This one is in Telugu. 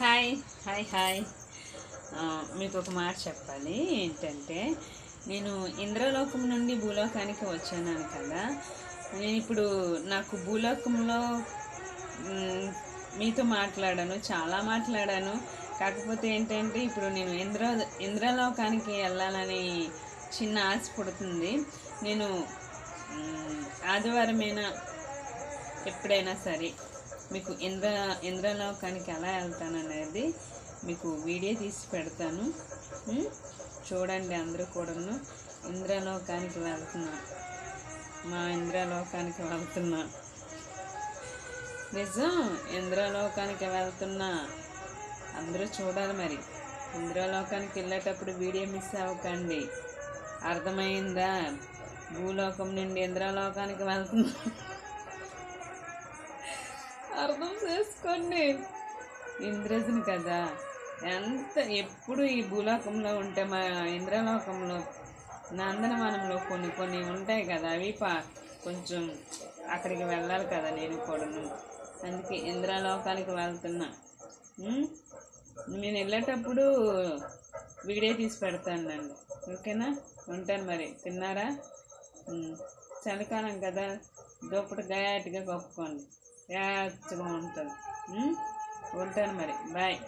Hi hi hi. మీకు ఒక మాట చెప్పాలి ఏంటంటే నేను ఇంద్రలోకం నుండి భూలోకానికి వచ్చాను కదా. నేను ఇప్పుడు నాకు భూలోకంలో మీతో మాట్లాడాను చాలా మాట్లాడాను. కాకపోతే ఏంటంటే ఇప్పుడు నేను ఇంద్ర ఇంద్రలోకానికి వెళ్ళాలని చిన్న ఆశ పుడుతుంది. నేను ఆదివారమైనా? ఎప్పుడైనా సరే. మీకు ఇంద్ర ఇంద్రలోకానికి ఎలా వెళ్తాను అనేది మీకు వీడియో తీసి పెడతాను. చూడండి అందరూ కూడాను. ఇంద్రలోకానికి వెళ్తున్నా. మా ఇంద్రలోకానికి వెళ్తున్నా. నిజం ఇంద్రలోకానికి వెళ్తున్నా. అందరూ చూడాలి మరి. ఇంద్రలోకానికి వెళ్ళేటప్పుడు వీడియో మిస్ అవ్వకండి. అర్థమైందా? భూలోకం నుండి ఇంద్రలోకానికి వెళ్తున్నా. అర్థం చేసుకోండి. ఇంద్రజుని కదా ఎంత ఎప్పుడు ఈ భూలోకంలో ఉంటే మా ఇంద్రలోకంలో నందనవనంలో కొన్ని కొన్ని ఉంటాయి కదా అవి పా కొంచెం అక్కడికి వెళ్ళాలి కదా నేను కూడాను అందుకే ఇంద్రలోకానికి వెళ్తున్నా. నేను వెళ్ళేటప్పుడు వీడియో తీసి పెడతానండి ఓకేనా? ఉంటాను మరి. తిన్నారా? చలికాలం కదా. దుప్పటి గయాటిగా కప్పుకోండి. యాక్చుగా ఉంటుంది. ఉంటాను మరి? బాయ్.